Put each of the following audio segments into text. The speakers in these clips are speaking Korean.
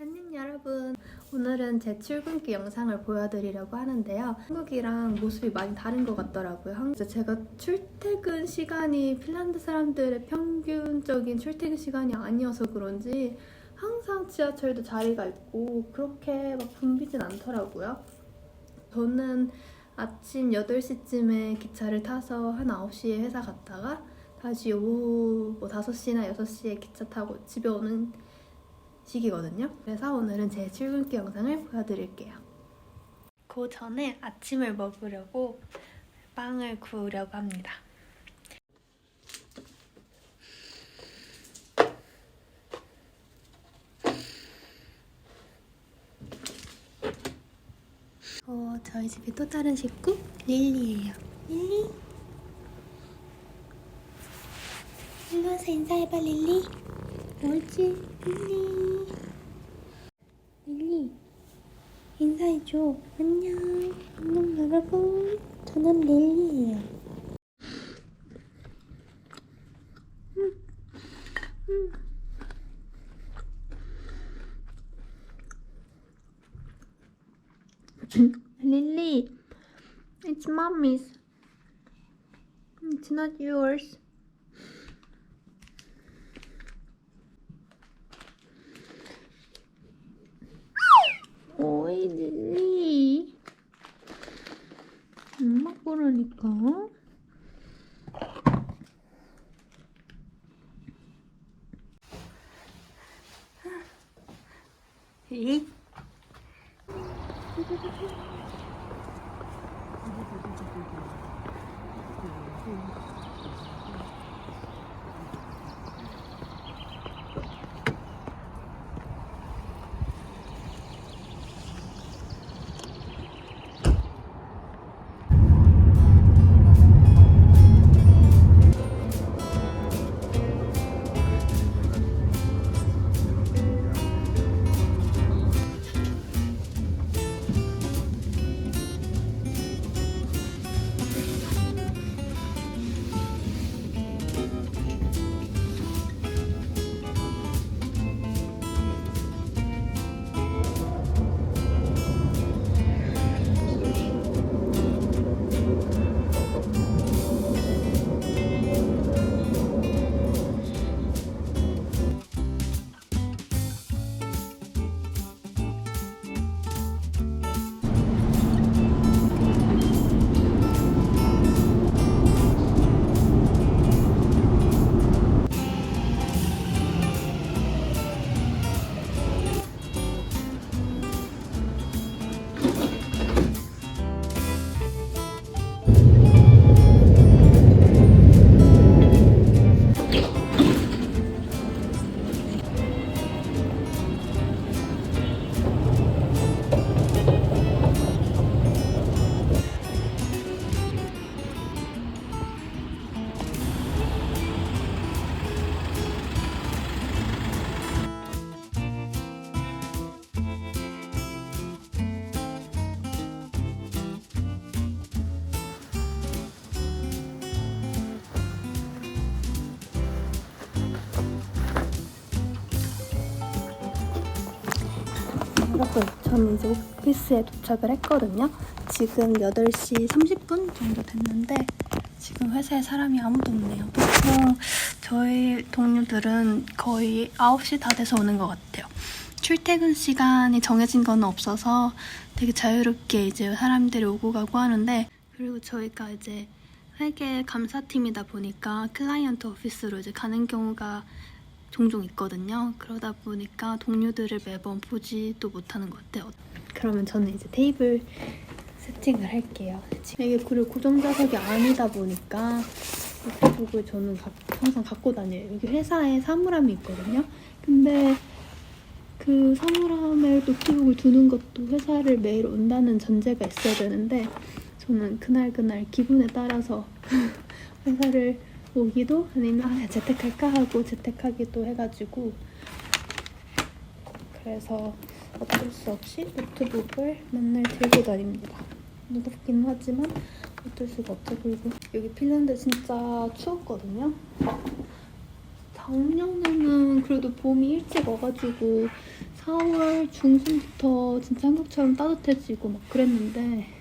안녕 여러분 오늘은 제 출근길 영상을 보여드리려고 하는데요. 한국이랑 모습이 많이 다른 것 같더라고요. 제가 출퇴근 시간이 핀란드 사람들의 평균적인 출퇴근 시간이 아니어서 그런지 항상 지하철도 자리가 있고 그렇게 막 붐비진 않더라고요 저는 아침 8시쯤에 기차를 타서 한 9시에 회사 갔다가 다시 오후 뭐 5시나 6시에 기차 타고 집에 오는 시기거든요. 그래서 오늘은 제 출근길 영상을 보여드릴게요. 그 전에 아침을 먹으려고 빵을 구우려고 합니다. 어, 저희 집에 또 다른 식구 릴리예요. 릴리. 일로 와서 인사해봐 릴리. 옳지 릴리. 릴리. 인사해줘. 안녕. 안녕 여러분. 저는 릴리예요. Lily, it's mommy's. It's not yours. 오이 릴리. 엄마 거라니까. 여러 저는 이제 오피스에 도착을 했거든요. 지금 8시 30분 정도 됐는데 지금 회사에 사람이 아무도 없네요. 보통 저희 동료들은 거의 9시 다 돼서 오는 것 같아요. 출퇴근 시간이 정해진 건 없어서 되게 자유롭게 이제 사람들이 오고 가고 하는데 그리고 저희가 이제 회계 감사팀이다 보니까 클라이언트 오피스로 이제 가는 경우가 종종 있거든요. 그러다 보니까 동료들을 매번 보지도 못하는 것 같아요. 그러면 저는 이제 테이블 세팅을 할게요. 이게 그리고 고정 좌석이 아니다 보니까 노트북을 저는 가- 항상 갖고 다녀요. 여기 회사에 사물함이 있거든요. 근데 그 사물함에 노트북을 두는 것도 회사를 매일 온다는 전제가 있어야 되는데 저는 그날 그날 기분에 따라서 회사를 오기도 아니면 아, 재택할까 하고 재택하기도 해가지고 그래서 어쩔 수 없이 노트북을 맨날 들고 다닙니다. 무겁긴 하지만 어쩔 수가 없죠. 그리고 여기 핀란드 진짜 추웠거든요. 작년에는 그래도 봄이 일찍 와가지고 4월 중순부터 진짜 한국처럼 따뜻해지고 막 그랬는데 아,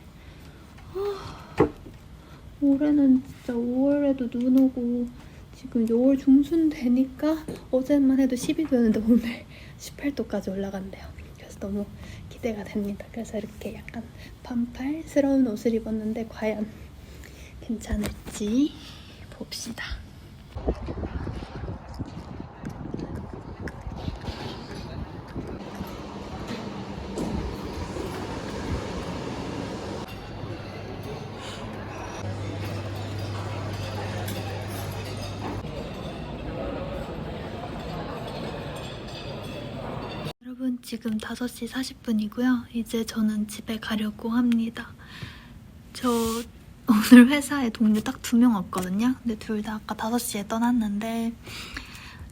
올해는 진짜 5월에도 눈 오고 지금 6월 중순 되니까 어제만 해도 10도였는데 오늘 18도까지 올라간대요. 그래서 너무 기대가 됩니다. 그래서 이렇게 약간 반팔스러운 옷을 입었는데 과연 괜찮을지 봅시다. 여러분 지금 5시 40분이고요. 이제 저는 집에 가려고 합니다. 저 오늘 회사에 동료 딱 두 명 왔거든요. 근데 둘 다 아까 5시에 떠났는데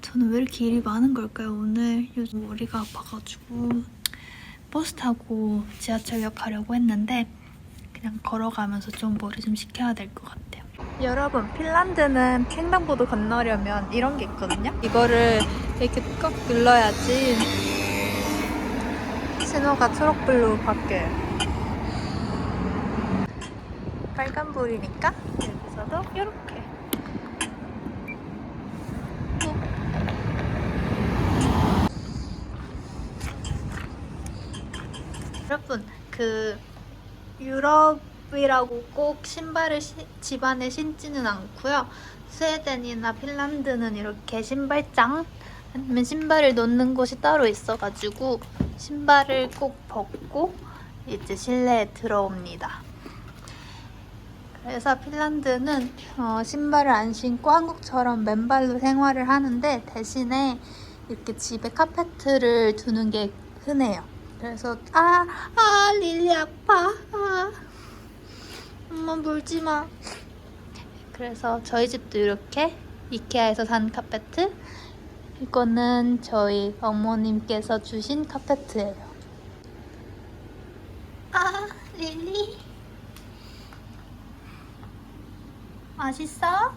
저는 왜 이렇게 일이 많은 걸까요? 오늘 요즘 머리가 아파가지고 버스 타고 지하철역 가려고 했는데 그냥 걸어가면서 좀 머리 좀 식혀야 될 것 같아요. 여러분 핀란드는 횡단보도 건너려면 이런 게 있거든요. 이거를 이렇게 꼭 눌러야지 신호가 초록불로 바뀌어요. 빨간불이니까 여기서도 이렇게. 여러분 그 유럽이라고 꼭 신발을 시- 집안에 신지는 않고요. 스웨덴이나 핀란드는 이렇게 신발장 아니면 신발을 놓는 곳이 따로 있어가지고 신발을 꼭 벗고 이제 실내에 들어옵니다. 그래서 핀란드는 어, 신발을 안 신고 한국처럼 맨발로 생활을 하는데 대신에 이렇게 집에 카페트를 두는 게 흔해요. 그래서 아, 아 릴리 아파. 아, 엄마 물지 마. 그래서 저희 집도 이렇게 이케아에서 산 카페트. 이거는 저희 어머님께서 주신 카페트예요. 아, 릴리. 맛있어?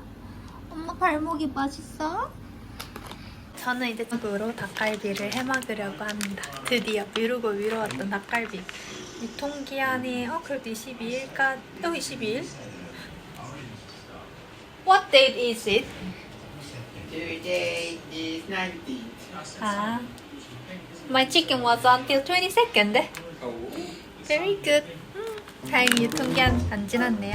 엄마 발목이 맛있어? 저는 이제 집으로 닭갈비를 해 먹으려고 합니다. 드디어 미루고 미뤄왔던 닭갈비. 유통기한이 어 그래도 22일까? 어 22일? What date is it? Today is 19th. 아, my chicken was until 22nd. Oh. Very good. 음, 다행히 유통기한 안 지났네요.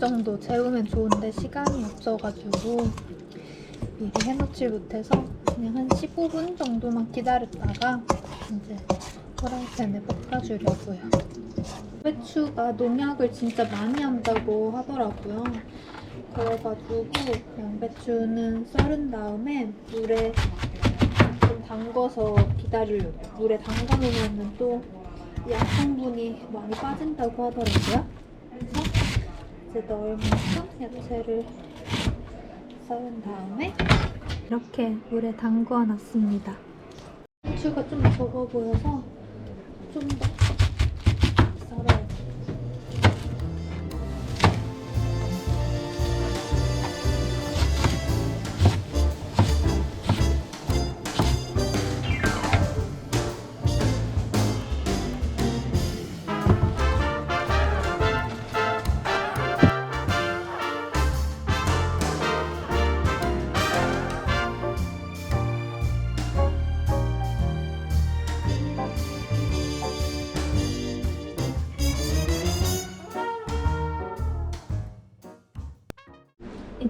정도 재우면 좋은데 시간이 없어가지고 미리 해놓질 못해서 그냥 한 15분 정도만 기다렸다가 이제 프라이팬에 볶아주려고요. 배추가 농약을 진짜 많이 한다고 하더라고요. 그래가지고 양배추는 썰은 다음에 물에 좀 담궈서 기다리려고. 물에 담가 놓으면 또 약성분이 많이 빠진다고 하더라고요. 이제 넣을 만큼 야채를 썰은 다음에 이렇게 물에 담궈 놨습니다. 배추가 좀 적어 보여서 좀더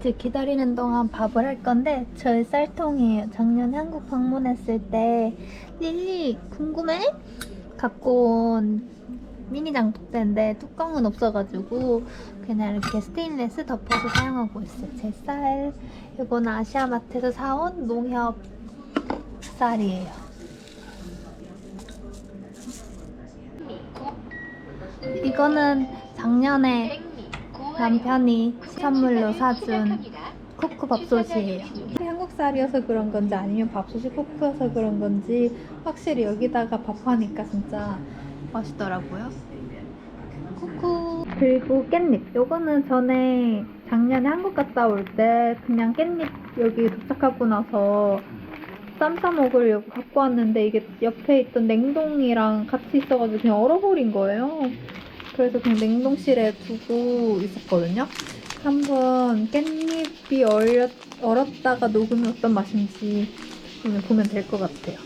이제 기다리는 동안 밥을 할 건데 저희 쌀통이에요. 작년에 한국 방문했을 때 릴리 궁금해? 갖고 온 미니 장독대인데 뚜껑은 없어가지고 그냥 이렇게 스테인레스 덮어서 사용하고 있어요. 제 쌀. 이거는 아시아마트에서 사온 농협 쌀이에요. 이거는 작년에 남편이 선물로 사준 쿠쿠 밥솥이에요. 한국 쌀이어서 그런 건지 아니면 밥솥이 쿠쿠여서 그런 건지 확실히 여기다가 밥하니까 진짜 맛있더라고요. 쿠쿠. 그리고 깻잎. 요거는 전에 작년에 한국 갔다 올 때 그냥 깻잎 여기 도착하고 나서 쌈 싸 먹으려고 갖고 왔는데 이게 옆에 있던 냉동이랑 같이 있어가지고 그냥 얼어버린 거예요. 그래서 그냥 냉동실에 두고 있었거든요. 한번 깻잎이 얼렸, 얼었다가 녹으면 어떤 맛인지 보면 될 것 같아요.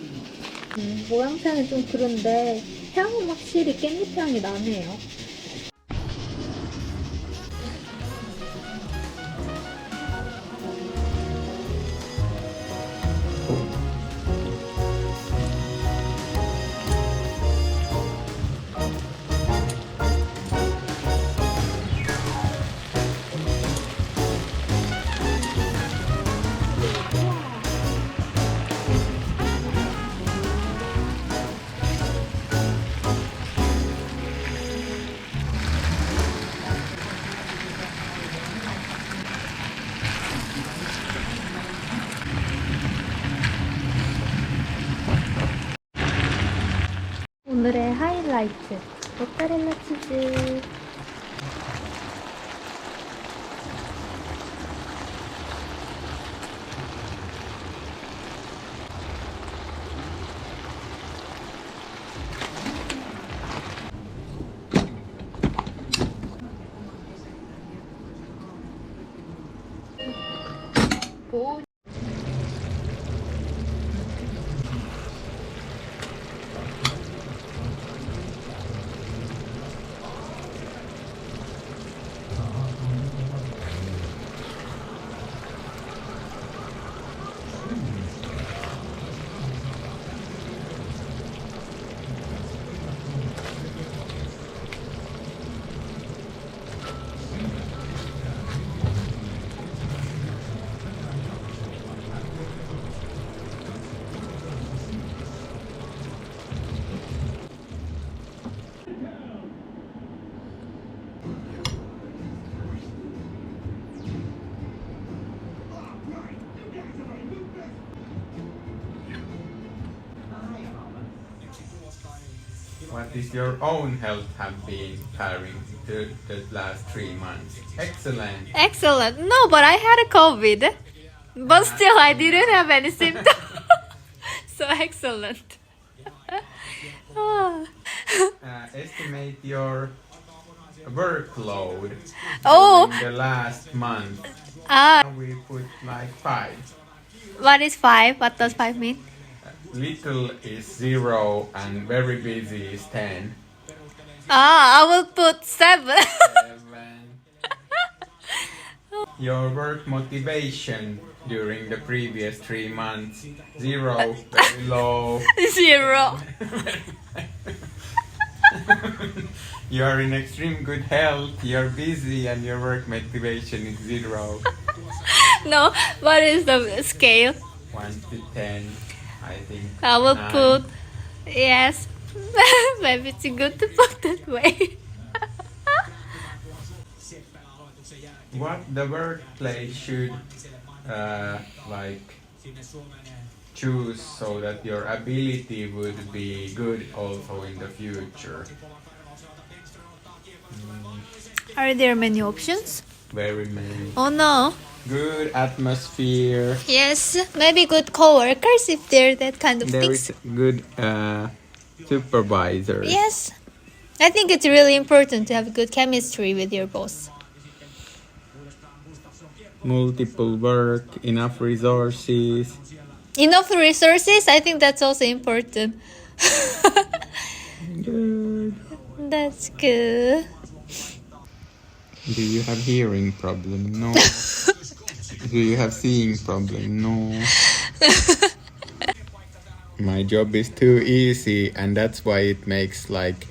음, 모양새는 좀 그런데 향은 확실히 깻잎 향이 나네요. 오늘의 하이라이트. 모짜렐라 치즈 Is your own health have been faring the, the last three months? Excellent. Excellent. No, but I had a COVID. But still, I didn't have any symptoms. so excellent. Ah. Uh, estimate your workload oh, in the last month. ah, We put like five. what is five? What does five mean? Little is zero and very busy is ten. Ah, I will put seven. Seven. Your work motivation during the previous three months zero, very low. Zero. you are in extreme good health, you're busy, and your work motivation is zero. No, what is the scale? 1 to 10, I think. I will nine. put yes. Maybe it's good to put that way. What the workplace should uh, like choose so that your ability would be good also in the future. Are there many options? Very many. Oh no. Good atmosphere. Yes, maybe good co-workers if they're that kind of There things. is good uh, supervisor. Yes. I think it's really important to have good chemistry with your boss. Multiple work, enough resources. Enough resources, I think that's also important. Good. that's good. Do you have hearing problem? No. Do you have seeing problem? No. My job is too easy, and that's why it makes like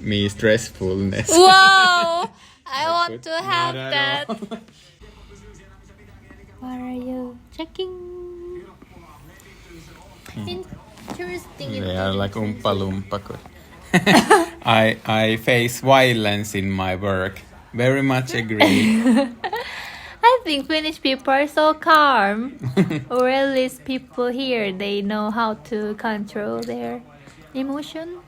me stressfulness. Wow! I want to have that. What are you checking? Hmm. Interesting. They are like umpa lumpa. I I face violence in my work. Very much agree. I think Finnish people are so calm. or at least people here, they know how to control their emotion.